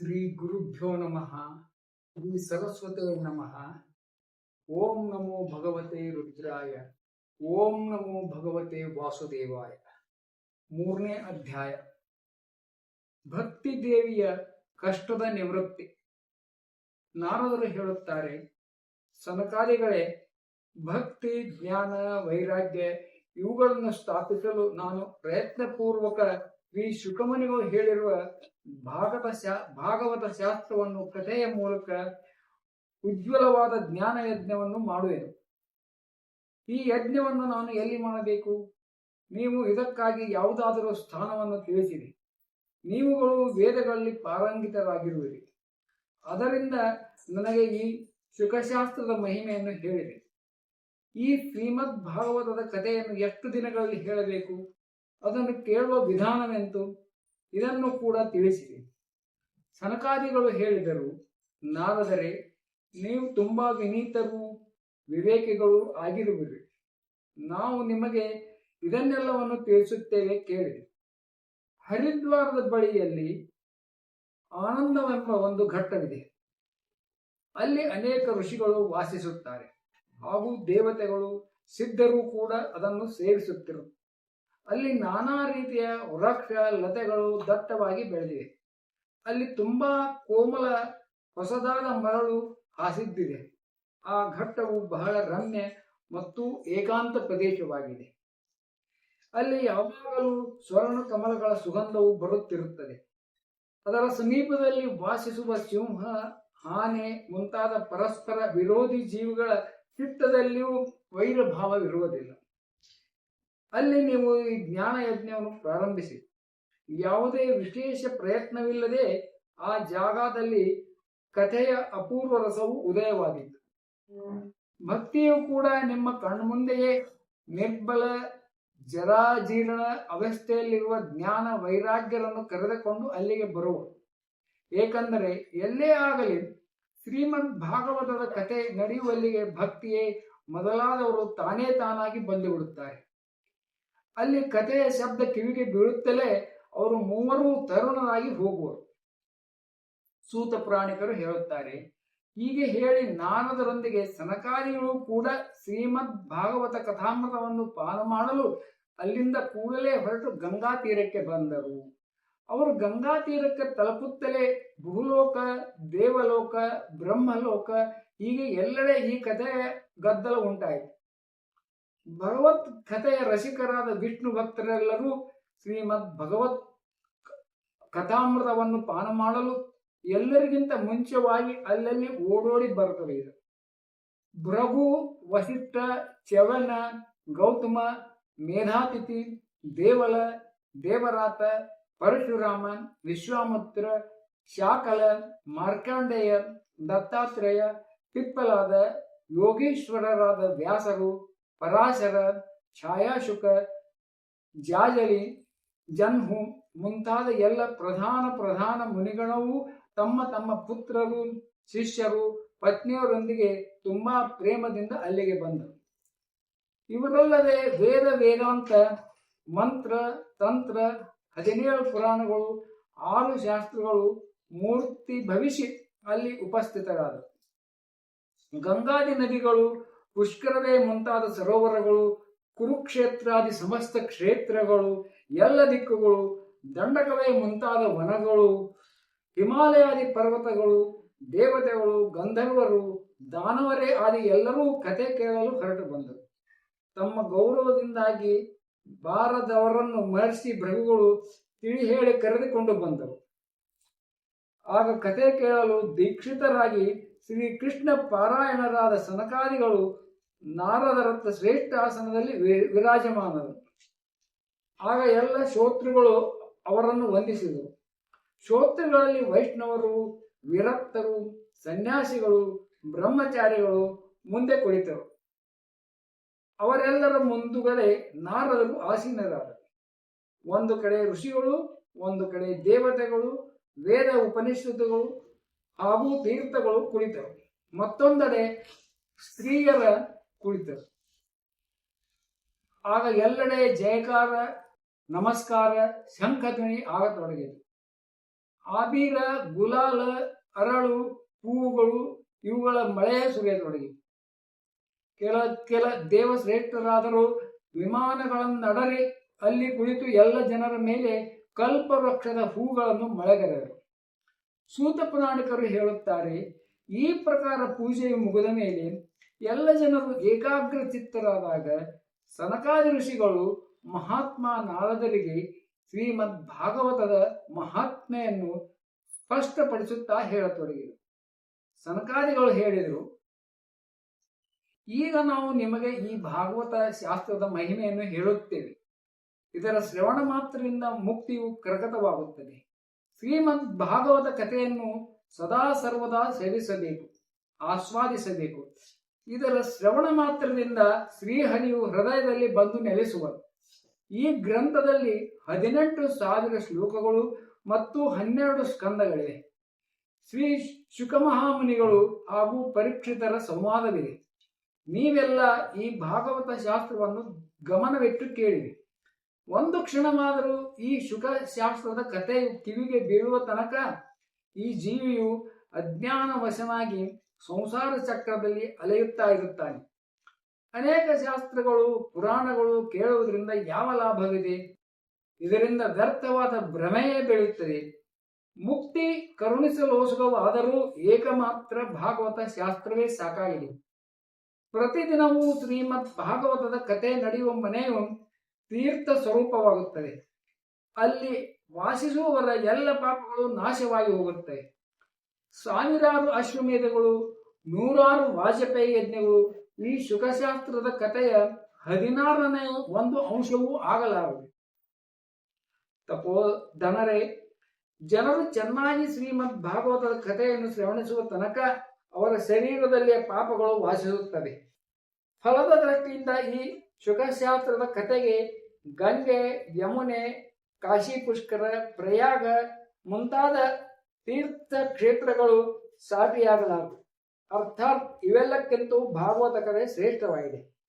ಶ್ರೀ ಗುರುಭ್ಯೋ ನಮಃ, ಶ್ರೀ ಸರಸ್ವತೇ ನಮಃ. ಓಂ ನಮೋ ಭಗವತೆ ರುದ್ರಾಯ, ಓಂ ನಮೋ ಭಗವತೆ ವಾಸುದೇವಾಯ. ಮೂರನೇ ಅಧ್ಯಾಯ. ಭಕ್ತಿ ದೇವಿಯ ಕಷ್ಟದ ನಿವೃತ್ತಿ. ನಾರದರು ಹೇಳುತ್ತಾರೆ, ಸನಕಾದಿಗಳೇ, ಭಕ್ತಿ, ಜ್ಞಾನ, ವೈರಾಗ್ಯ ಇವುಗಳನ್ನು ಸ್ಥಾಪಿಸಲು ನಾನು ಪ್ರಯತ್ನಪೂರ್ವಕ ಶ್ರೀ ಶುಕಮನಿಗಳು ಹೇಳಿರುವ ಭಾಗವತ ಶಾ ಭಾಗವತ ಶಾಸ್ತ್ರವನ್ನು ಕಥೆಯ ಮೂಲಕ ಉಜ್ವಲವಾದ ಜ್ಞಾನ ಯಜ್ಞವನ್ನು ಮಾಡುವೆನು. ಈ ಯಜ್ಞವನ್ನು ನಾನು ಎಲ್ಲಿ ಮಾಡಬೇಕು? ನೀವು ಇದಕ್ಕಾಗಿ ಯಾವುದಾದರೂ ಸ್ಥಾನವನ್ನು ತಿಳಿಸಿರಿ. ನೀವುಗಳು ವೇದಗಳಲ್ಲಿ ಪಾರಂಗಿತರಾಗಿರುವಿರಿ. ಅದರಿಂದ ನನಗೆ ಈ ಶುಕಶಾಸ್ತ್ರದ ಮಹಿಮೆಯನ್ನು ಹೇಳಿರಿ. ಈ ಶ್ರೀಮದ್ ಭಾಗವತದ ಕಥೆಯನ್ನು ಎಷ್ಟು ದಿನಗಳಲ್ಲಿ ಹೇಳಬೇಕು? ಅದನ್ನು ಕೇಳುವ ವಿಧಾನವೆಂತು? ಇದನ್ನು ಕೂಡ ತಿಳಿಸಿರಿ ಸನಕಾದಿಗಳು ಹೇಳಿದರು, ನಾರದರೆ, ನೀವು ತುಂಬಾ ವಿನೀತರು ವಿವೇಕಿಗಳು ಆಗಿರುವಿರಿ. ನಾವು ನಿಮಗೆ ಇದನ್ನೆಲ್ಲವನ್ನು ತಿಳಿಸುತ್ತೇವೆ ಕೇಳಿ. ಹರಿದ್ವಾರದ ಬಳಿಯಲ್ಲಿ ಆನಂದವೆಂಬ ಒಂದು ಘಟ್ಟವಿದೆ. ಅಲ್ಲಿ ಅನೇಕ ಋಷಿಗಳು ವಾಸಿಸುತ್ತಾರೆ. ಹಾಗೂ ದೇವತೆಗಳು ಸಿದ್ಧರು ಕೂಡ ಅದನ್ನು ಸೇವಿಸುತ್ತಿರು ಅಲ್ಲಿ ನಾನಾ ರೀತಿಯ ವೃಕ್ಷ, ಲತೆಗಳು ದಟ್ಟವಾಗಿ ಬೆಳೆದಿವೆ. ಅಲ್ಲಿ ತುಂಬಾ ಕೋಮಲ, ಹೊಸದಾದ ಮರಳು ಹಾಸಿದ್ದಿದೆ. ಆ ಘಟ್ಟವು ಬಹಳ ರಮ್ಯ ಮತ್ತು ಏಕಾಂತ ಪ್ರದೇಶವಾಗಿದೆ. ಅಲ್ಲಿ ಯಾವಾಗಲೂ ಸ್ವರ್ಣ ಕಮಲಗಳ ಸುಗಂಧವು ಬರುತ್ತಿರುತ್ತದೆ. ಅದರ ಸಮೀಪದಲ್ಲಿ ವಾಸಿಸುವ ಸಿಂಹ, ಆನೆ ಮುಂತಾದ ಪರಸ್ಪರ ವಿರೋಧಿ ಜೀವಿಗಳ ಚಿತ್ತದಲ್ಲಿಯೂ ವೈರಭಾವವಿರುವುದಿಲ್ಲ. ಅಲ್ಲಿ ನೀವು ಈ ಜ್ಞಾನ ಯಜ್ಞವನ್ನು ಪ್ರಾರಂಭಿಸಿ. ಯಾವುದೇ ವಿಶೇಷ ಪ್ರಯತ್ನವಿಲ್ಲದೆ ಆ ಜಾಗದಲ್ಲಿ ಕಥೆಯ ಅಪೂರ್ವ ರಸವು ಉದಯವಾಗಿತ್ತು. ಭಕ್ತಿಯು ಕೂಡ ನಿಮ್ಮ ಕಣ್ಮುಂದೆಯೇ ನಿರ್ಬಲ, ಜರಾಜೀರ್ಣ ಅವಸ್ಥೆಯಲ್ಲಿರುವ ಜ್ಞಾನ ವೈರಾಗ್ಯರನ್ನು ಕರೆದುಕೊಂಡು ಅಲ್ಲಿಗೆ ಬರುವ ಏಕೆಂದರೆ ಎಲ್ಲೇ ಆಗಲಿ ಶ್ರೀಮದ್ ಭಾಗವತದ ಕಥೆ ನಡೆಯುವಲ್ಲಿಗೆ ಭಕ್ತಿಯೇ ಮೊದಲಾದವರು ತಾನೇ ತಾನಾಗಿ ಬಂದು ಬಿಡುತ್ತಾರೆ. ಅಲ್ಲಿ ಕಥೆಯ ಶಬ್ದ ಕಿವಿಗೆ ಬೀಳುತ್ತಲೇ ಅವರು ಮೂವರು ತರುಣರಾಗಿ ಹೋಗುವರು. ಸೂತ ಪುರಾಣಿಕರು ಹೇಳುತ್ತಾರೆ, ಹೀಗೆ ಹೇಳಿ ನಾನದರೊಂದಿಗೆ ಸನಕಾರಿಗಳು ಕೂಡ ಶ್ರೀಮದ್ ಭಾಗವತ ಕಥಾಮೃತವನ್ನು ಪಾನ ಮಾಡಲು ಅಲ್ಲಿಂದ ಕೂಡಲೇ ಹೊರಟು ಗಂಗಾ ತೀರಕ್ಕೆ ಬಂದರು. ಅವರು ಗಂಗಾ ತೀರಕ್ಕೆ ತಲುಪುತ್ತಲೇ ಭೂಲೋಕ, ದೇವಲೋಕ, ಬ್ರಹ್ಮಲೋಕ ಹೀಗೆ ಎಲ್ಲೆಡೆ ಈ ಕಥೆಯ ಗದ್ದಲ ಉಂಟಾಯಿತು. ಭಗವತ್ ಕಥೆಯ ರಸಿಕರಾದ ವಿಷ್ಣು ಭಕ್ತರೆಲ್ಲರೂ ಶ್ರೀಮದ್ ಭಗವತ್ ಕಥಾಮೃತವನ್ನು ಪಾನ ಮಾಡಲು ಎಲ್ಲರಿಗಿಂತ ಮುಂಚೆವಾಗಿ ಅಲ್ಲಲ್ಲಿ ಓಡೋಡಿ ಬರುತ್ತವೆ ಇದು. ಭೃಗು, ವಸಿಷ್ಠ ಚವನ ಗೌತಮ, ಮೇಧಾತಿಥಿ ದೇವಲ ದೇವರಾತ, ಪರಶುರಾಮ, ವಿಶ್ವಾಮಿತ್ರ, ಶಾಕಲ, ಮಾರ್ಕಾಂಡೇಯ, ದತ್ತಾತ್ರೇಯ, ಪಿಪ್ಪಲಾದ, ಯೋಗೀಶ್ವರರಾದ ವ್ಯಾಸರು ಪರಾಶರ, ಛಾಯಾಶುಕ ಜಾಜಲಿ ಜನ್ಹು ಮುಂತಾದ ಎಲ್ಲ ಪ್ರಧಾನ ಪ್ರಧಾನ ಮುನಿಗಣವು ತಮ್ಮ ತಮ್ಮ ಪುತ್ರರು, ಶಿಷ್ಯರು, ಪತ್ನಿಯರೊಂದಿಗೆ ತುಂಬಾ ಪ್ರೇಮದಿಂದ ಅಲ್ಲಿಗೆ ಬಂದರು. ಇವರಲ್ಲದೆ ವೇದ ವೇದಾಂತ, ಮಂತ್ರ, ತಂತ್ರ, ಹದಿನೇಳು ಪುರಾಣಗಳು, ಆರು ಶಾಸ್ತ್ರಗಳು, ಮೂರ್ತಿ ಭವಿಷ್ಯ ಅಲ್ಲಿ ಉಪಸ್ಥಿತರಾದರು. ಗಂಗಾದಿ ನದಿಗಳು ಪುಷ್ಕರವೇ ಮುಂತಾದ ಸರೋವರಗಳು, ಕುರುಕ್ಷೇತ್ರಾದಿ ಸಮಸ್ತ ಕ್ಷೇತ್ರಗಳು, ಎಲ್ಲ ದಿಕ್ಕುಗಳು, ದಂಡಕವೇ ಮುಂತಾದ ವನಗಳು, ಹಿಮಾಲಯಾದಿ ಪರ್ವತಗಳು, ದೇವತೆಗಳು, ಗಂಧರ್ವರು, ದಾನವರೇ ಆದಿ ಎಲ್ಲರೂ ಕತೆ ಕೇಳಲು ಹೊರಟು ಬಂದರು. ತಮ್ಮ ಗೌರವದಿಂದಾಗಿ ಬಾರದವರನ್ನು ಮರೆಸಿ ಭೃಗುಗಳು ತಿಳಿ ಹೇಳಿ ಕರೆದುಕೊಂಡು ಬಂದರು. ಆಗ ಕತೆ ಕೇಳಲು ದೀಕ್ಷಿತರಾಗಿ ಶ್ರೀ ಕೃಷ್ಣ ಪಾರಾಯಣರಾದ ಸನಕಾದಿಗಳು ನಾರದರತ್ತ ಶ್ರೇಷ್ಠ ಆಸನದಲ್ಲಿ ವಿರಾಜಮಾನರು. ಆಗ ಎಲ್ಲ ಶ್ರೋತೃಗಳು ಅವರನ್ನು ವಂದಿಸಿದರು. ಶ್ರೋತೃಗಳಲ್ಲಿ ವೈಷ್ಣವರು, ವಿರಕ್ತರು, ಸನ್ಯಾಸಿಗಳು, ಬ್ರಹ್ಮಚಾರಿಗಳು ಮುಂದೆ ಕುಳಿತರು. ಅವರೆಲ್ಲರ ಮುಂದುಗಡೆ ನಾರದರು ಆಸೀನರಾದರು. ಒಂದು ಕಡೆ ಋಷಿಗಳು, ಒಂದು ಕಡೆ ದೇವತೆಗಳು, ವೇದ ಉಪನಿಷತ್ತುಗಳು ಹಾಗೂ ತೀರ್ಥಗಳು ಕುಳಿತರು. ಮತ್ತೊಂದೆಡೆ ಸ್ತ್ರೀಯರ ಕುಳಿತರು. ಆಗ ಎಲ್ಲೆಡೆ ಜಯಕಾರ, ನಮಸ್ಕಾರ, ಶಂಖಧ್ವನಿ ಆಗತೊಡಗಿತು. ಆಬೀರ, ಗುಲಾಲ, ಅರಳು, ಹೂವುಗಳು ಇವುಗಳ ಮಳೆ ಸುರಿಯತೊಡಗಿ ಕೆಲ ಕೆಲ ದೇವಶ್ರೇಷ್ಠರಾದರೂ ವಿಮಾನಗಳನ್ನಡರಿ ಅಲ್ಲಿ ಕುಳಿತು ಎಲ್ಲ ಜನರ ಮೇಲೆ ಕಲ್ಪವೃಕ್ಷದ ಹೂಗಳನ್ನು ಮಳೆಗರೆದರು. ಸೂತ ಪುರಾಣಿಕರು ಹೇಳುತ್ತಾರೆ, ಈ ಪ್ರಕಾರ ಪೂಜೆಯು ಮುಗಿದ ಮೇಲೆ ಎಲ್ಲ ಜನರು ಏಕಾಗ್ರ ಚಿತ್ತರಾದಾಗ ಸನಕಾದಿ ಋಷಿಗಳು ಮಹಾತ್ಮ ನಾರದರಿಗೆ ಶ್ರೀಮದ್ ಭಾಗವತದ ಮಹಾತ್ಮೆಯನ್ನು ಸ್ಪಷ್ಟಪಡಿಸುತ್ತಾ ಹೇಳತೊಡಗಿದರು. ಸನಕಾದಿಗಳು ಹೇಳಿದರು, ಈಗ ನಾವು ನಿಮಗೆ ಈ ಭಾಗವತ ಶಾಸ್ತ್ರದ ಮಹಿಮೆಯನ್ನು ಹೇಳುತ್ತೇವೆ. ಇದರ ಶ್ರವಣ ಮಾತ್ರದಿಂದ ಮುಕ್ತಿಯು ಕರಗತವಾಗುತ್ತದೆ. ಶ್ರೀಮದ್ ಭಾಗವತ ಕಥೆಯನ್ನು ಸದಾ ಸರ್ವದಾ ಸೇವಿಸಬೇಕು, ಆಸ್ವಾದಿಸಬೇಕು. ಇದರ ಶ್ರವಣ ಮಾತ್ರದಿಂದ ಶ್ರೀಹರಿಯು ಹೃದಯದಲ್ಲಿ ಬಂದು ನೆಲೆಸುವರು. ಈ ಗ್ರಂಥದಲ್ಲಿ ಹದಿನೆಂಟು ಸಾವಿರ ಶ್ಲೋಕಗಳು ಮತ್ತು ಹನ್ನೆರಡು ಸ್ಕಂದಗಳಿವೆ. ಶ್ರೀ ಶುಕಮಹಾಮುನಿಗಳು ಹಾಗೂ ಪರೀಕ್ಷಿತರ ಸಂವಾದವಿದೆ. ನೀವೆಲ್ಲ ಈ ಭಾಗವತ ಶಾಸ್ತ್ರವನ್ನು ಗಮನವಿಟ್ಟು ಕೇಳಿರಿ. ಒಂದು ಕ್ಷಣವಾದರೂ ಈ ಶುಕ ಶಾಸ್ತ್ರದ ಕಥೆಯು ಕಿವಿಗೆ ಬೀಳುವ ತನಕ ಈ ಜೀವಿಯು ಅಜ್ಞಾನವಶನಾಗಿ ಸಂಸಾರ ಚಕ್ರದಲ್ಲಿ ಅಲೆಯುತ್ತಾ ಇರುತ್ತಾನೆ. ಅನೇಕ ಶಾಸ್ತ್ರಗಳು, ಪುರಾಣಗಳು ಕೇಳುವುದರಿಂದ ಯಾವ ಲಾಭವಿದೆ? ಇದರಿಂದ ವ್ಯರ್ಥವಾದ ಭ್ರಮೆಯೇ ಬೆಳೆಯುತ್ತದೆ. ಮುಕ್ತಿ ಕರುಣಿಸಲೋಸುಗವಾದರೂ ಏಕಮಾತ್ರ ಭಾಗವತ ಶಾಸ್ತ್ರವೇ ಸಾಕಾಗಿದೆ. ಪ್ರತಿದಿನವೂ ಶ್ರೀಮದ್ ಭಾಗವತದ ಕತೆ ನಡೆಯುವ ಮನೆಯು ತೀರ್ಥ ಸ್ವರೂಪವಾಗುತ್ತದೆ. ಅಲ್ಲಿ ವಾಸಿಸುವವರ ಎಲ್ಲ ಪಾಪಗಳು ನಾಶವಾಗಿ ಹೋಗುತ್ತವೆ ಸಾವಿರಾರು ಅಶ್ವಮೇಧಗಳು, ನೂರಾರು ವಾಜಪೇಯಿ ಯಜ್ಞಗಳು ಈ ಶುಕಶಾಸ್ತ್ರದ ಕಥೆಯ ಹದಿನಾರನೇ ಒಂದು ಅಂಶವೂ ಆಗಲಾರದು. ತಪೋ ಧನರೇ ಜನರು ಚೆನ್ನಾಗಿ ಶ್ರೀಮದ್ ಭಾಗವತದ ಕಥೆಯನ್ನು ಶ್ರವಣಿಸುವ ತನಕ ಅವರ ಶರೀರದಲ್ಲಿ ಪಾಪಗಳು ವಾಸಿಸುತ್ತವೆ. ಫಲದ ದೃಷ್ಟಿಯಿಂದ ಈ ಶುಕಶಾಸ್ತ್ರದ ಕಥೆಗೆ ಗಂಗೆ, ಯಮುನೆ, ಕಾಶಿ ಪುಷ್ಕರ, ಪ್ರಯಾಗ ಮುಂತಾದ ತೀರ್ಥ ಕ್ಷೇತ್ರಗಳು ಸಾಟಿಯಾಗಲಾರದು. ಅರ್ಥಾತ್ ಇವೆಲ್ಲಕ್ಕಿಂತೂ ಭಾಗವತ ಶ್ರೇಷ್ಠವಾಗಿದೆ.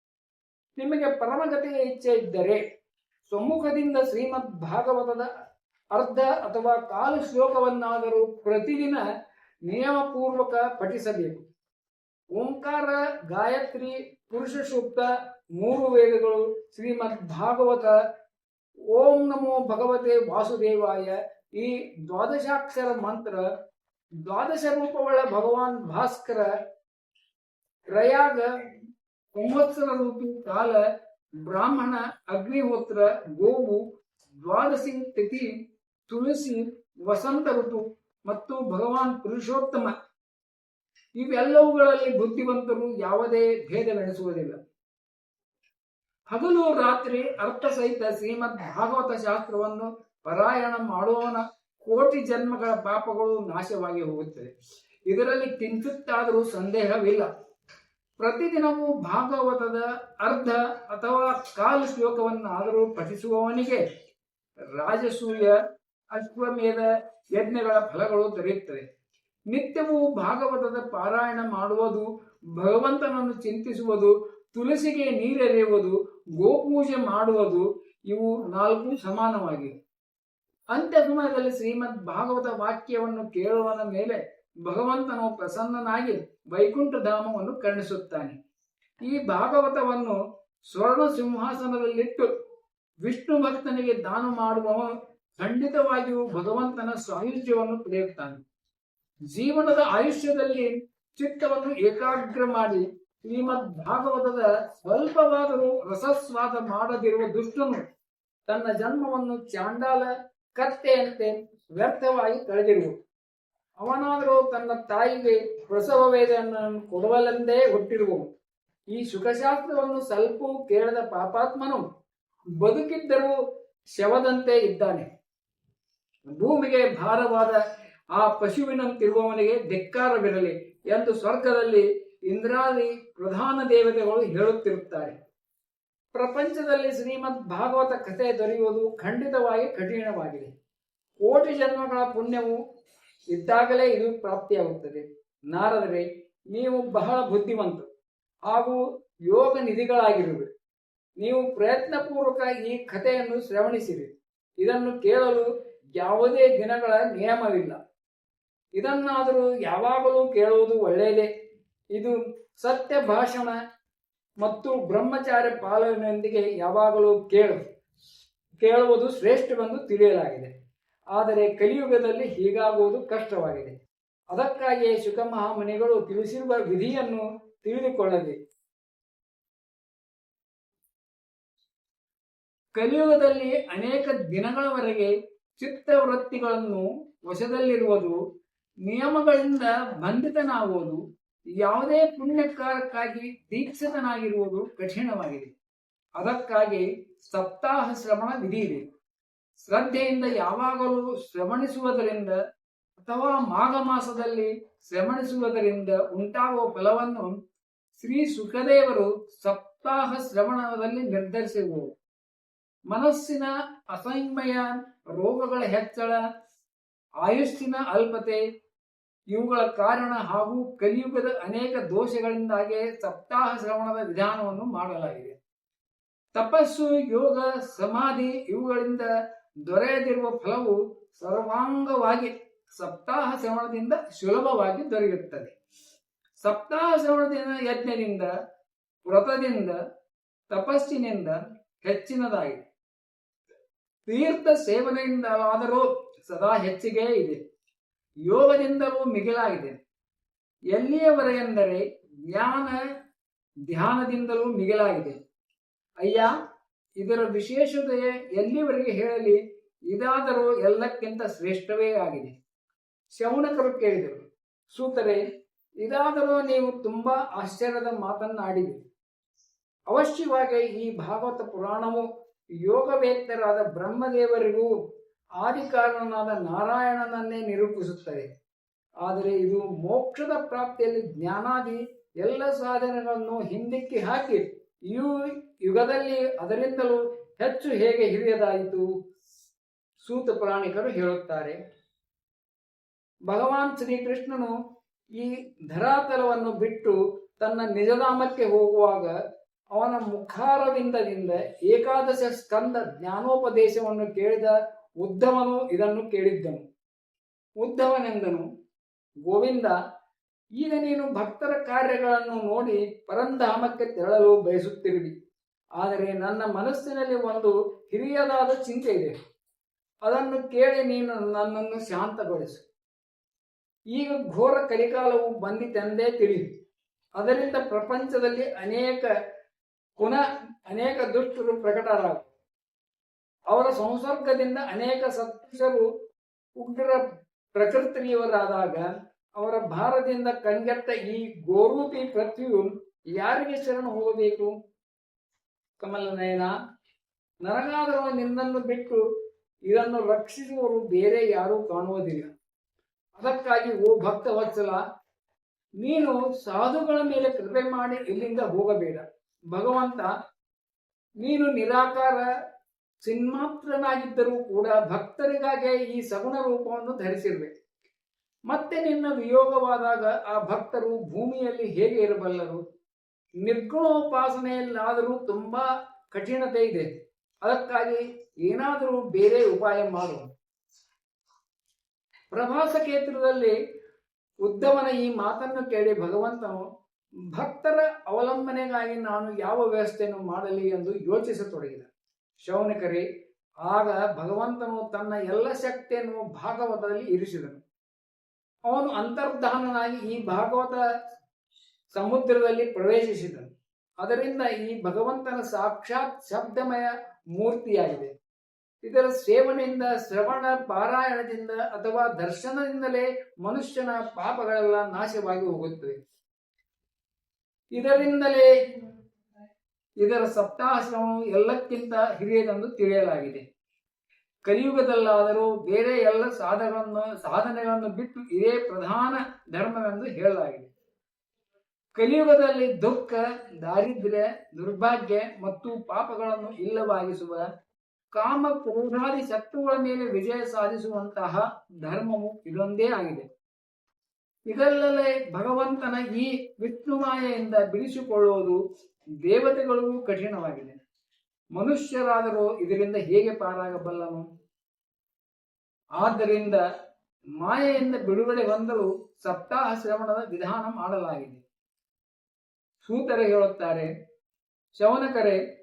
ನಿಮಗೆ ಪರಮಗತಿಯ ಇಚ್ಛೆ ಇದ್ದರೆ ಸಮ್ಮುಖದಿಂದ ಶ್ರೀಮದ್ ಭಾಗವತದ ಅರ್ಧ ಅಥವಾ ಕಾಲು ಶ್ಲೋಕವನ್ನಾದರೂ ಪ್ರತಿದಿನ ನಿಯಮಪೂರ್ವಕ ಪಠಿಸಬೇಕು. ಓಂಕಾರ, ಗಾಯತ್ರಿ, ಪುರುಷ ಸೂಕ್ತ ಮೂರು ವೇದಗಳು ಶ್ರೀಮದ್ ಭಾಗವತ ಓಂ ನಮೋ ಭಗವತೆ ವಾಸುದೇವಾಯ ಈ ದ್ವಾದಶಾಕ್ಷರ ಮಂತ್ರ ದ್ವಾದಶ ರೂಪಗಳ ಭಗವಾನ್ ಭಾಸ್ಕರ ತ್ರಯಾಗ ಸಂವತ್ಸರ ರೂಪಿ ಕಾಲ ಬ್ರಾಹ್ಮಣ ಅಗ್ನಿಹೋತ್ರ ಗೋವು ದ್ವಾದಶಿ ತಿಥಿ ತುಳಸಿ ವಸಂತ ಋತು ಮತ್ತು ಭಗವಾನ್ ಪುರುಷೋತ್ತಮ. ಇವೆಲ್ಲವುಗಳಲ್ಲಿ ಬುದ್ಧಿವಂತರು ಯಾವುದೇ ಭೇದವೆಣಿಸುವುದಿಲ್ಲ ಹಗಲು ರಾತ್ರಿ ಅರ್ಥ ಸಹಿತ ಶ್ರೀಮದ್ ಭಾಗವತ ಶಾಸ್ತ್ರವನ್ನು ಪಾರಾಯಣ ಮಾಡುವವನ ಕೋಟಿ ಜನ್ಮಗಳ ಪಾಪಗಳು ನಾಶವಾಗಿ ಹೋಗುತ್ತದೆ ಇದರಲ್ಲಿ ಕಿಂಚಿತ್ತಾದರೂ ಸಂದೇಹವಿಲ್ಲ. ಪ್ರತಿದಿನವೂ ಭಾಗವತದ ಅರ್ಧ ಅಥವಾ ಕಾಲು ಶ್ಲೋಕವನ್ನಾದರೂ ಪಠಿಸುವವನಿಗೆ ರಾಜಸೂಯ, ಅಶ್ವಮೇಧ ಯಜ್ಞಗಳ ಫಲಗಳು ದೊರೆಯುತ್ತದೆ ನಿತ್ಯವೂ ಭಾಗವತದ ಪಾರಾಯಣ ಮಾಡುವುದು, ಭಗವಂತನನ್ನು ಚಿಂತಿಸುವುದು, ತುಳಸಿಗೆ ನೀರೆರೆಯುವುದು ಗೋಪೂಜೆ ಮಾಡುವುದು ಇವು ನಾಲ್ಕು ಸಮಾನವಾಗಿವೆ. ಅಂತ್ಯ ಸಮಯದಲ್ಲಿ ಶ್ರೀಮದ್ ಭಾಗವತ ವಾಕ್ಯವನ್ನು ಕೇಳುವನ ಮೇಲೆ ಭಗವಂತನು ಪ್ರಸನ್ನನಾಗಿ ವೈಕುಂಠ ಧಾಮವನ್ನು ಕರುಣಿಸುತ್ತಾನೆ. ಈ ಭಾಗವತವನ್ನು ಸ್ವರ್ಣ ಸಿಂಹಾಸನದಲ್ಲಿಟ್ಟು ವಿಷ್ಣು ಭಕ್ತನಿಗೆ ದಾನ ಮಾಡುವವನು ಖಂಡಿತವಾಗಿಯೂ ಭಗವಂತನ ಸಾಯುಜ್ಯವನ್ನು ಪಡೆಯುತ್ತಾನೆ. ಜೀವನದ ಆಯುಷ್ಯದಲ್ಲಿ ಚಿತ್ತವನ್ನು ಏಕಾಗ್ರ ಮಾಡಿ ಶ್ರೀಮದ್ ಭಾಗವತದ ಸ್ವಲ್ಪವಾದರೂ ರಸಸ್ವಾದ ಮಾಡದಿರುವ ದುಷ್ಟನು ತನ್ನ ಜನ್ಮವನ್ನು ಚಾಂಡಾಲ ಕತ್ತೆಯಂತೆ ವ್ಯರ್ಥವಾಗಿ ಕಳೆದಿರುವ ಅವನಾದರೂ ತನ್ನ ತಾಯಿಗೆ ಪ್ರಸವ ವೇದನೆಯನ್ನು ಕೊಡುವಲೆಂದೇ ಹುಟ್ಟಿರುವನು. ಈ ಸುಖಶಾಸ್ತ್ರವನ್ನು ಸ್ವಲ್ಪ ಕೇಳದ ಪಾಪಾತ್ಮನು ಬದುಕಿದ್ದರೂ ಶವದಂತೆ ಇದ್ದಾನೆ. ಭೂಮಿಗೆ ಭಾರವಾದ ಆ ಪಶುವಿನಂತಿರುವವನಿಗೆ ಧಿಕ್ಕಾರವಿರಲಿ ಎಂದು ಸ್ವರ್ಗದಲ್ಲಿ ಇಂದ್ರಾದಿ ಪ್ರಧಾನ ದೇವತೆಗಳು ಹೇಳುತ್ತಿರುತ್ತಾರೆ. ಪ್ರಪಂಚದಲ್ಲಿ ಶ್ರೀಮದ್ ಭಾಗವತ ಕಥೆ ದೊರೆಯುವುದು ಖಂಡಿತವಾಗಿ ಕಠಿಣವಾಗಿದೆ. ಕೋಟಿ ಜನ್ಮಗಳ ಪುಣ್ಯವು ಇದ್ದಾಗಲೇ ಇದು ಪ್ರಾಪ್ತಿಯಾಗುತ್ತದೆ. ನಾರದರೆ, ನೀವು ಬಹಳ ಬುದ್ಧಿವಂತರು ಹಾಗೂ ಯೋಗ ನಿಧಿಗಳಾಗಿರುವೆ ನೀವು ಪ್ರಯತ್ನಪೂರ್ವಕ ಈ ಕಥೆಯನ್ನು ಶ್ರವಣಿಸಿರಿ. ಇದನ್ನು ಕೇಳಲು ಯಾವುದೇ ದಿನಗಳ ನಿಯಮವಿಲ್ಲ. ಇದನ್ನಾದರೂ ಯಾವಾಗಲೂ ಕೇಳುವುದು ಒಳ್ಳೆಯದೇ. ಇದು ಸತ್ಯ ಭಾಷಣ ಮತ್ತು ಬ್ರಹ್ಮಚಾರ್ಯ ಪಾಲನೆಯೊಂದಿಗೆ ಯಾವಾಗಲೂ ಕೇಳು, ಕೇಳುವುದು ಶ್ರೇಷ್ಠವೆಂದು ತಿಳಿಯಲಾಗಿದೆ. ಆದರೆ ಕಲಿಯುಗದಲ್ಲಿ ಹೀಗಾಗುವುದು ಕಷ್ಟವಾಗಿದೆ. ಅದಕ್ಕಾಗಿಯೇ ಶುಕಮಹಾಮುನಿಗಳು ತಿಳಿಸಿರುವ ವಿಧಿಯನ್ನು ತಿಳಿದುಕೊಳ್ಳಲಿ. ಕಲಿಯುಗದಲ್ಲಿ ಅನೇಕ ದಿನಗಳವರೆಗೆ ಚಿತ್ತವೃತ್ತಿಗಳನ್ನು ವಶದಲ್ಲಿರುವುದು, ನಿಯಮಗಳಿಂದ ಬಂಧಿತನಾಗುವುದು ಯಾವುದೇ ಪುಣ್ಯಕಾರಕ್ಕಾಗಿ ದೀಕ್ಷಿತನಾಗಿರುವುದು ಕಠಿಣವಾಗಿದೆ. ಅದಕ್ಕಾಗಿ ಸಪ್ತಾಹ ಶ್ರವಣ ವಿಧಿ ಇದೆ. ಶ್ರದ್ಧೆಯಿಂದ ಯಾವಾಗಲೂ ಶ್ರವಣಿಸುವುದರಿಂದ ಅಥವಾ ಮಾಘ ಮಾಸದಲ್ಲಿ ಶ್ರವಣಿಸುವುದರಿಂದ ಉಂಟಾಗುವ ಫಲವನ್ನು ಶ್ರೀ ಸುಖದೇವರು ಸಪ್ತಾಹ ಶ್ರವಣದಲ್ಲಿ ನಿರ್ಧರಿಸಿರುವರು. ಮನಸ್ಸಿನ ಅಸಂಮಯ ರೋಗಗಳ ಹೆಚ್ಚಳ ಆಯುಷ್ಸಿನ ಅಲ್ಪತೆ ಇವುಗಳ ಕಾರಣ ಹಾಗೂ ಕಲಿಯುಗದ ಅನೇಕ ದೋಷಗಳಿಂದಾಗಿ ಸಪ್ತಾಹ ಶ್ರವಣದ ವಿಧಾನವನ್ನು ಮಾಡಲಾಗಿದೆ. ತಪಸ್ಸು, ಯೋಗ, ಸಮಾಧಿ ಇವುಗಳಿಂದ ದೊರೆಯದಿರುವ ಫಲವು ಸರ್ವಾಂಗವಾಗಿ ಸಪ್ತಾಹ ಶ್ರವಣದಿಂದ ಸುಲಭವಾಗಿ ದೊರೆಯುತ್ತದೆ. ಸಪ್ತಾಹ ಶ್ರವಣದಿಂದ ಯಜ್ಞದಿಂದ, ವ್ರತದಿಂದ, ತಪಸ್ಸಿನಿಂದ ಹೆಚ್ಚಿನದಾಗಿದೆ. ತೀರ್ಥ ಸೇವನೆಯಿಂದಲಾದರೂ ಸದಾ ಹೆಚ್ಚಿಗೆ ಇದೆ. ಯೋಗದಿಂದಲೂ ಮಿಗಿಲಾಗಿದೆ. ಎಲ್ಲಿಯವರೆಗೆಂದರೆ ಜ್ಞಾನ ಧ್ಯಾನದಿಂದಲೂ ಮಿಗಿಲಾಗಿದೆ. ಅಯ್ಯ, ಇದರ ವಿಶೇಷತೆ ಎಲ್ಲಿವರೆಗೆ ಹೇಳಲಿ? ಇದಾದರೂ ಎಲ್ಲಕ್ಕಿಂತ ಶ್ರೇಷ್ಠವೇ ಆಗಿದೆ. ಶೌನಕರು ಕೇಳಿದರು, ಸೂತರೆ, ಇದಾದರೂ ನೀವು ತುಂಬಾ ಆಶ್ಚರ್ಯದ ಮಾತನ್ನಾಡಿದಿರಿ ಅವಶ್ಯವಾಗಿ ಈ ಭಾಗವತ ಪುರಾಣವು ಯೋಗವೇತ್ತರಾದ ಬ್ರಹ್ಮದೇವರಿಗೂ ಆದಿಕಾರಣನಾದ ನಾರಾಯಣನನ್ನೇ ನಿರೂಪಿಸುತ್ತದೆ. ಆದರೆ ಇದು ಮೋಕ್ಷದ ಪ್ರಾಪ್ತಿಯಲ್ಲಿ ಜ್ಞಾನಾದಿ ಎಲ್ಲ ಸಾಧನೆಗಳನ್ನು ಹಿಂದಿಕ್ಕಿ ಹಾಕಿ ಈ ಯುಗದಲ್ಲಿ ಅದರಿಂದಲೂ ಹೆಚ್ಚು ಹೇಗೆ ಹಿರಿಯದಾಯಿತು? ಸೂತ ಪುರಾಣಿಕರು ಹೇಳುತ್ತಾರೆ. ಭಗವಾನ್ ಶ್ರೀಕೃಷ್ಣನು ಈ ಧರಾತಲವನ್ನು ಬಿಟ್ಟು ತನ್ನ ನಿಜಧಾಮಕ್ಕೆ ಹೋಗುವಾಗ ಅವನ ಮುಖಾರವಿಂದದಿಂದ ಏಕಾದಶ ಸ್ಕಂದ ಜ್ಞಾನೋಪದೇಶವನ್ನು ಕೇಳಿದ ಉದ್ಧವನು ಇದನ್ನು ಕೇಳಿದ್ದನು. ಉದ್ಧವನೆಂದನು ಗೋವಿಂದ, ಈಗ ನೀನು ಭಕ್ತರ ಕಾರ್ಯಗಳನ್ನು ನೋಡಿ ಪರಂಧಾಮಕ್ಕೆ ತೆರಳಲು ಬಯಸುತ್ತಿರುವಿ. ಆದರೆ ನನ್ನ ಮನಸ್ಸಿನಲ್ಲಿ ಒಂದು ಹಿರಿಯದಾದ ಚಿಂತೆ ಇದೆ. ಅದನ್ನು ಕೇಳಿ ನೀನು ನನ್ನನ್ನು ಶಾಂತಗೊಳಿಸು. ಈಗ ಘೋರ ಕಲಿಕಾಲವು ಬಂದಿತೆಂದೇ ತಿಳಿದು, ಅದರಿಂದ ಪ್ರಪಂಚದಲ್ಲಿ ಅನೇಕ ಪುನಃ ಅನೇಕ ದುಷ್ಟರು ಪ್ರಕಟರಾಗ ಅವರ ಸಂಸರ್ಗದಿಂದ ಅನೇಕ ಸತ್ಪುರುಷರು ಉಗ್ರ ಪ್ರಕೃತಿಯವರಾದಾಗ ಅವರ ಭಾರದಿಂದ ಕಂಗೆಟ್ಟ ಈ ಗೋರೂಪಿ ಪೃಥ್ವಿಯು ಯಾರಿಗೆ ಶರಣ ಹೋಗಬೇಕು? ಕಮಲನಯನ ನನಗಾದರೂ ನಿನ್ನನ್ನು ಬಿಟ್ಟು ಇದನ್ನು ರಕ್ಷಿಸುವವರು ಬೇರೆ ಯಾರೂ ಕಾಣುವುದಿಲ್ಲ. ಅದಕ್ಕಾಗಿ ಓ ಭಕ್ತ ವತ್ಸಲ, ನೀನು ಸಾಧುಗಳ ಮೇಲೆ ಕೃಪೆ ಮಾಡಿ ಇಲ್ಲಿಂದ ಹೋಗಬೇಡ. ಭಗವಂತ, ನೀನು ನಿರಾಕಾರ ಚಿನ್ಮಾತ್ರನಾಗಿದ್ದರೂ ಕೂಡ ಭಕ್ತರಿಗಾಗಿ ಈ ಸಗುಣ ರೂಪವನ್ನು ಧರಿಸಿರ್ಬೇಕು. ಮತ್ತೆ ನಿನ್ನ ವಿಯೋಗವಾದಾಗ ಆ ಭಕ್ತರು ಭೂಮಿಯಲ್ಲಿ ಹೇಗೆ ಇರಬಲ್ಲರು? ನಿರ್ಗುಣೋಪಾಸನೆಯಲ್ಲಾದರೂ ತುಂಬಾ ಕಠಿಣತೆ ಇದೆ. ಅದಕ್ಕಾಗಿ ಏನಾದರೂ ಬೇರೆ ಉಪಾಯ ಮಾಡು. ಪ್ರಭಾಸ ಕ್ಷೇತ್ರದಲ್ಲಿ ಉದ್ದವನ ಈ ಮಾತನ್ನು ಕೇಳಿ ಭಗವಂತನು, ಭಕ್ತರ ಅವಲಂಬನೆಗಾಗಿ ನಾನು ಯಾವ ವ್ಯವಸ್ಥೆಯನ್ನು ಮಾಡಲಿ ಎಂದು ಯೋಚಿಸತೊಡಗಿದ. ಶೌನಕರಿ, ಆಗ ಭಗವಂತನು ತನ್ನ ಎಲ್ಲ ಶಕ್ತಿಯನ್ನು ಭಾಗವತದಲ್ಲಿ ಇರಿಸಿದನು. ಅವನು ಅಂತರ್ಧಾನನಾಗಿ ಈ ಭಾಗವತ ಸಮುದ್ರದಲ್ಲಿ ಪ್ರವೇಶಿಸಿದನು. ಅದರಿಂದ ಈ ಭಗವಂತನ ಸಾಕ್ಷಾತ್ ಶಬ್ದಮಯ ಮೂರ್ತಿಯಾಗಿದೆ. ಇದರ ಸೇವನೆಯಿಂದ ಶ್ರವಣ ಪಾರಾಯಣದಿಂದ ಅಥವಾ ದರ್ಶನದಿಂದಲೇ ಮನುಷ್ಯನ ಪಾಪಗಳೆಲ್ಲ ನಾಶವಾಗಿ ಹೋಗುತ್ತವೆ. ಇದರಿಂದಲೇ ಇದರ ಸಪ್ತಾಶ್ರಮವು ಎಲ್ಲಕ್ಕಿಂತ ಹಿರಿಯದೆಂದು ತಿಳಿಯಲಾಗಿದೆ. ಕಲಿಯುಗದಲ್ಲಾದರೂ ಬೇರೆ ಎಲ್ಲ ಸಾಧಗಳನ್ನು ಸಾಧನೆಗಳನ್ನು ಬಿಟ್ಟು ಇದೇ ಪ್ರಧಾನ ಧರ್ಮವೆಂದು ಹೇಳಲಾಗಿದೆ. ಕಲಿಯುಗದಲ್ಲಿ ದುಃಖ, ದಾರಿದ್ರ್ಯ, ದುರ್ಭಾಗ್ಯ ಮತ್ತು ಪಾಪಗಳನ್ನು ಇಲ್ಲವಾಗಿಸುವ, ಕಾಮ ಕ್ರೋಧಾದಿ ಶತ್ರುಗಳ ಮೇಲೆ ವಿಜಯ ಸಾಧಿಸುವಂತಹ ಧರ್ಮವು ಇದೊಂದೇ ಆಗಿದೆ. ಇದಲ್ಲದೆ ಭಗವಂತನ ಈ ವಿಷ್ಣುಮಾಯೆಯಿಂದ ಬಿಡಿಸಿಕೊಳ್ಳುವುದು ದೇವತೆಗಳಿಗೂ ಕಠಿಣವಾಗಿದೆ. ಮನುಷ್ಯರಾದರೂ ಇದರಿಂದ ಹೇಗೆ ಪಾರಾಗಬಲ್ಲನು? ಆದ್ದರಿಂದ ಮಾಯೆಯಿಂದ ಬಿಡುಗಡೆ ಹೊಂದಲು ಸಪ್ತಾಹ ಶ್ರವಣದ ವಿಧಾನ ಮಾಡಲಾಗಿದೆ. ಸೂತರೆ ಹೇಳುತ್ತಾರೆ ಶವನಕರೆ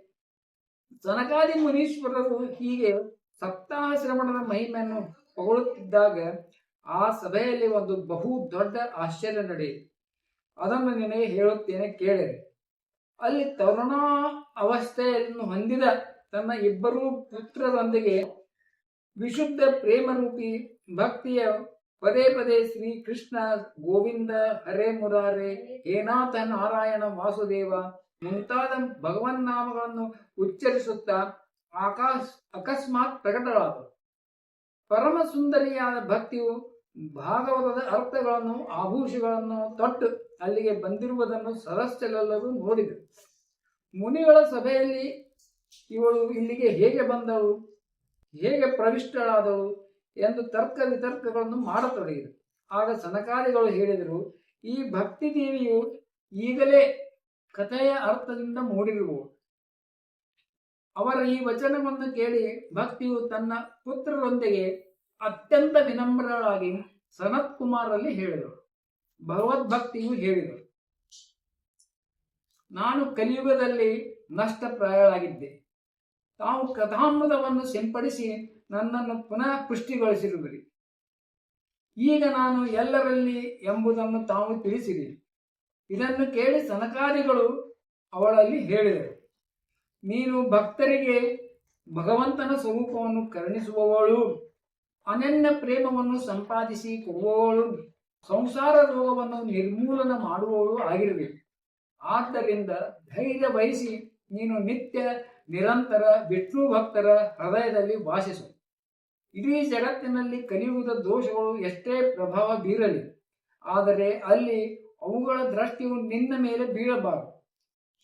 ಸನಕಾದಿ ಮುನೀಶ್ವರರು ಹೀಗೆ ಸಪ್ತಾಹ ಶ್ರವಣದ ಮಹಿಮೆಯನ್ನು ಹೊಗಳುತ್ತಿದ್ದಾಗ ಆ ಸಭೆಯಲ್ಲಿ ಒಂದು ಬಹು ದೊಡ್ಡ ಆಶ್ಚರ್ಯ ನಡೆಯಿತು. ಅದನ್ನು ನಿನಗೆ ಹೇಳುತ್ತೇನೆ, ಕೇಳಿರಿ. ಅಲ್ಲಿ ತರುಣಾ ಅವಸ್ಥೆಯನ್ನು ಹೊಂದಿದ ತನ್ನ ಇಬ್ಬರೂ ಪುತ್ರರೊಂದಿಗೆ ವಿಶುದ್ಧ ಪ್ರೇಮರೂಪಿ ಭಕ್ತಿಯ ಪದೇ ಪದೇ ಶ್ರೀ ಕೃಷ್ಣ ಗೋವಿಂದ, ಹರೇ ಮುರಾರೆ ಹೇನಾಥ ನಾರಾಯಣ ವಾಸುದೇವ ಮುಂತಾದ ಭಗವನ್ನಾಮಗಳನ್ನು ಉಚ್ಚರಿಸುತ್ತಾ ಆಕಾಶ್, ಅಕಸ್ಮಾತ್ ಪ್ರಕಟವಾದವು. ಪರಮ ಸುಂದರಿಯಾದ ಭಕ್ತಿಯು ಭಾಗವತದ ಅರ್ಥಗಳನ್ನು, ಆಭೂಷಗಳನ್ನು ತೊಟ್ಟು ಅಲ್ಲಿಗೆ ಬಂದಿರುವುದನ್ನು ಸದಸ್ಯರೆಲ್ಲರೂ ನೋಡಿದರು. ಮುನಿಗಳ ಸಭೆಯಲ್ಲಿ ಇವಳು ಇಲ್ಲಿಗೆ ಹೇಗೆ ಬಂದಳು, ಹೇಗೆ ಪ್ರವಿಷ್ಟಳಾದಳು ಎಂದು ತರ್ಕ ವಿತರ್ಕಗಳನ್ನು ಮಾಡತೊಡಗಿದರು. ಆಗ ಸನಕಾದಿಗಳು ಹೇಳಿದರು, ಈ ಭಕ್ತಿ ದೇವಿಯು ಈಗಲೇ ಕಥೆಯ ಅರ್ಥದಿಂದ ಮೂಡಿರುವ ಅವರ ಈ ವಚನವನ್ನು ಕೇಳಿ ಭಕ್ತಿಯು ತನ್ನ ಪುತ್ರರೊಂದಿಗೆ ಅತ್ಯಂತ ವಿನಮ್ರಳಾಗಿ ಸನತ್ ಕುಮಾರಲ್ಲಿ ಹೇಳಿದಳು. ಭಗವದ್ಭಕ್ತಿಯು ಹೇಳಿದರು ನಾನು ಕಲಿಯುಗದಲ್ಲಿ ನಷ್ಟಪ್ರಾಯಳಾಗಿದ್ದೆ. ತಾವು ಕಥಾಮೃತವನ್ನು ಸಿಂಪಡಿಸಿ ನನ್ನನ್ನು ಪುನಃ ಪುಷ್ಟಿಗೊಳಿಸಿರುವಿರಿ. ಈಗ ನಾನು ಎಲ್ಲರಲ್ಲಿ ಎಂಬುದನ್ನು ತಾವು ತಿಳಿಸಿರಿ. ಇದನ್ನು ಕೇಳಿ ಸನಕಾರಿಗಳು ಅವಳಲ್ಲಿ ಹೇಳಿದರು. ನೀನು ಭಕ್ತರಿಗೆ ಭಗವಂತನ ಸ್ವರೂಪವನ್ನು ಕರುಣಿಸುವವಳು. ಅನನ್ಯ ಪ್ರೇಮವನ್ನು ಸಂಪಾದಿಸಿ ಕೊಡುವವಳು. ಸಂಸಾರ ರೋಗವನ್ನು ನಿರ್ಮೂಲನ ಮಾಡುವವಳು ಆಗಿರಬೇಕು. ಆದ್ದರಿಂದ ಧೈರ್ಯ ವಹಿಸಿ ನೀನು ನಿತ್ಯ ನಿರಂತರ ವಿಷ್ಣು ಭಕ್ತರ ಹೃದಯದಲ್ಲಿ ವಾಸಿಸು. ಇಡೀ ಜಗತ್ತಿನಲ್ಲಿ ಕಲಿಯುವುದ ದೋಷಗಳು ಎಷ್ಟೇ ಪ್ರಭಾವ ಬೀರಲಿ, ಆದರೆ ಅಲ್ಲಿ ಅವುಗಳ ದೃಷ್ಟಿಯು ನಿನ್ನ ಮೇಲೆ ಬೀಳಬಾರದು.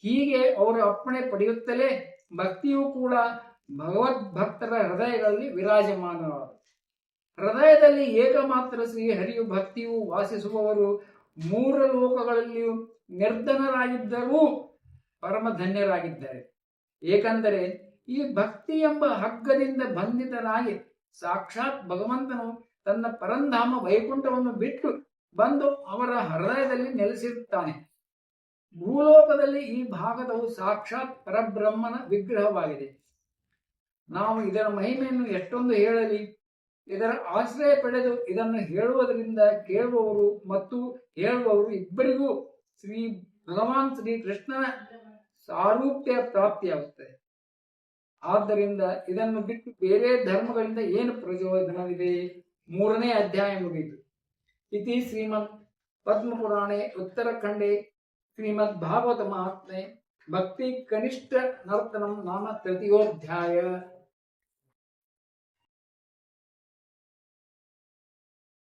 ಹೀಗೆ ಅವರ ಅಪ್ಪಣೆ ಪಡೆಯುತ್ತಲೇ ಭಕ್ತಿಯು ಕೂಡ ಭಗವದ್ ಭಕ್ತರ ಹೃದಯಗಳಲ್ಲಿ ವಿರಾಜಮಾನವಾದ ಹೃದಯದಲ್ಲಿ ಏಕಮಾತ್ರ ಶ್ರೀ ಹರಿಯು ಭಕ್ತಿಯು ವಾಸಿಸುವವರು ಮೂರು ಲೋಕಗಳಲ್ಲಿಯೂ ನಿರ್ಧನರಾಗಿದ್ದರೂ ಪರಮಧನ್ಯರಾಗಿದ್ದಾರೆ ಏಕೆಂದರೆ ಈ ಭಕ್ತಿ ಎಂಬ ಹಗ್ಗದಿಂದ ಬಂಧಿತನಾಗಿ ಸಾಕ್ಷಾತ್ ಭಗವಂತನು ತನ್ನ ಪರಂಧಾಮ ವೈಕುಂಠವನ್ನು ಬಿಟ್ಟು ಬಂದು ಅವರ ಹೃದಯದಲ್ಲಿ ನೆಲೆಸಿರುತ್ತಾನೆ. ಭೂಲೋಕದಲ್ಲಿ ಈ ಭಾಗದವು ಸಾಕ್ಷಾತ್ ಪರಬ್ರಹ್ಮನ ವಿಗ್ರಹವಾಗಿದೆ. ನಾವು ಇದರ ಮಹಿಮೆಯನ್ನು ಎಷ್ಟೊಂದು ಹೇಳಲಿ. ಇದರ ಆಶ್ರಯ ಪಡೆದು ಇದನ್ನು ಹೇಳುವುದರಿಂದ ಕೇಳುವವರು ಮತ್ತು ಹೇಳುವವರು ಇಬ್ಬರಿಗೂ ಶ್ರೀ ಭಗವಾನ್ ಶ್ರೀ ಕೃಷ್ಣನ ಸಾರೂಪ್ಯ ಪ್ರಾಪ್ತಿಯಾಗುತ್ತದೆ. ಆದ್ದರಿಂದ ಇದನ್ನು ಬಿಟ್ಟು ಬೇರೆ ಧರ್ಮಗಳಿಂದ ಏನು ಪ್ರಯೋಜನವಿದೆ? ಮೂರನೇ ಅಧ್ಯಾಯ ಮುಗಿದು. ಇತಿ ಶ್ರೀಮದ್ ಪದ್ಮಪುರಾಣೆ ಉತ್ತರಖಂಡೆ ಶ್ರೀಮದ್ ಭಾಗವತ ಮಹಾತ್ಮೆ ಭಕ್ತಿ ಕನಿಷ್ಠ ನರ್ತನಂ ನಾಮ ತೃತೀಯೋಧ್ಯಾಯ.